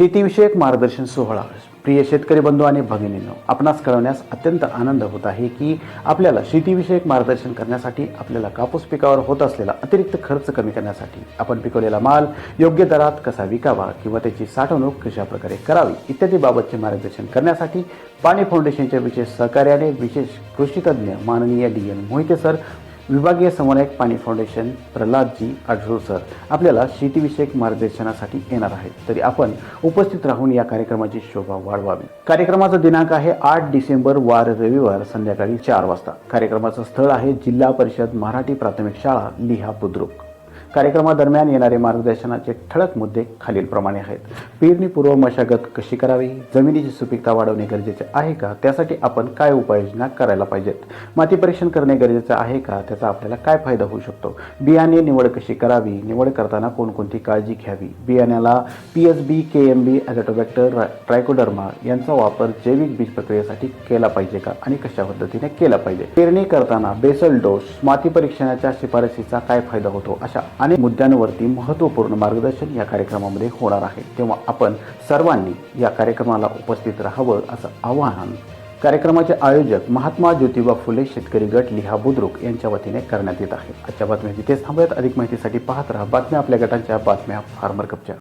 शेतीविषयक मार्गदर्शन सोहळा. प्रिय शेतकरी बंधू आणि भगिनींनो आपणास कळवण्यास अत्यंत आनंद होत आहे की आपल्याला शेतीविषयक मार्गदर्शन करण्यासाठी आपल्याला कापूस पिकावर होत असलेला अतिरिक्त खर्च कमी करण्यासाठी आपण पिकवलेला माल योग्य दरात कसा विकावा किंवा त्याची साठवणूक कशा प्रकारे करावी इत्यादी बाबतचे मार्गदर्शन करण्यासाठी पाणी फाउंडेशनच्या विशेष सहकार्याने विशेष कृषीतज्ञ माननीय डी एन मोहिते सर विभागीय समन्वयक पाणी फाउंडेशन प्रल्हादजी आढळू सर आपल्याला शेतीविषयक मार्गदर्शनासाठी येणार आहेत. तरी आपण उपस्थित राहून या कार्यक्रमाची शोभा वाढवावी. कार्यक्रमाचा दिनांक आहे आठ डिसेंबर वार रविवार संध्याकाळी चार वाजता. कार्यक्रमाचं स्थळ आहे जिल्हा परिषद मराठी प्राथमिक शाळा लिहा बुद्रुक. कार्यक्रमादरम्यान येणारे मार्गदर्शनाचे ठळक मुद्दे खालीलप्रमाणे आहेत. पेरणीपूर्व मशागत कशी करावी? जमिनीची सुपीकता वाढवणे गरजेचे आहे का? त्यासाठी आपण काय उपाययोजना करायला पाहिजेत? माती परीक्षण करणे गरजेचं आहे का? त्याचा आपल्याला काय फायदा होऊ शकतो? बियाणे निवड कशी करावी? निवड करताना कोणकोणती काळजी घ्यावी? बियाण्याला P S B K M B azotobacter trichoderma यांचा वापर जैविक बीज प्रक्रियेसाठी केला पाहिजे का? आणि कशा पद्धतीने केला पाहिजे? पेरणी करताना बेसल डोस माती परीक्षणाच्या शिफारसीचा काय फायदा होतो? अशा अनेक मुद्द्यांवरती महत्त्वपूर्ण मार्गदर्शन या कार्यक्रमामध्ये होणार आहे. तेव्हा आपण सर्वांनी या कार्यक्रमाला उपस्थित राहावं असं आवाहन कार्यक्रमाचे आयोजक महात्मा ज्योतिबा फुले शेतकरी गट लिहा बुद्रुक यांच्या वतीने करण्यात येत आहे. आजच्या बातम्या तिथेच थांबूयात अधिक माहितीसाठी पाहत राहा बातम्या आपल्या गटांच्या बातम्या फार्मर कपच्या.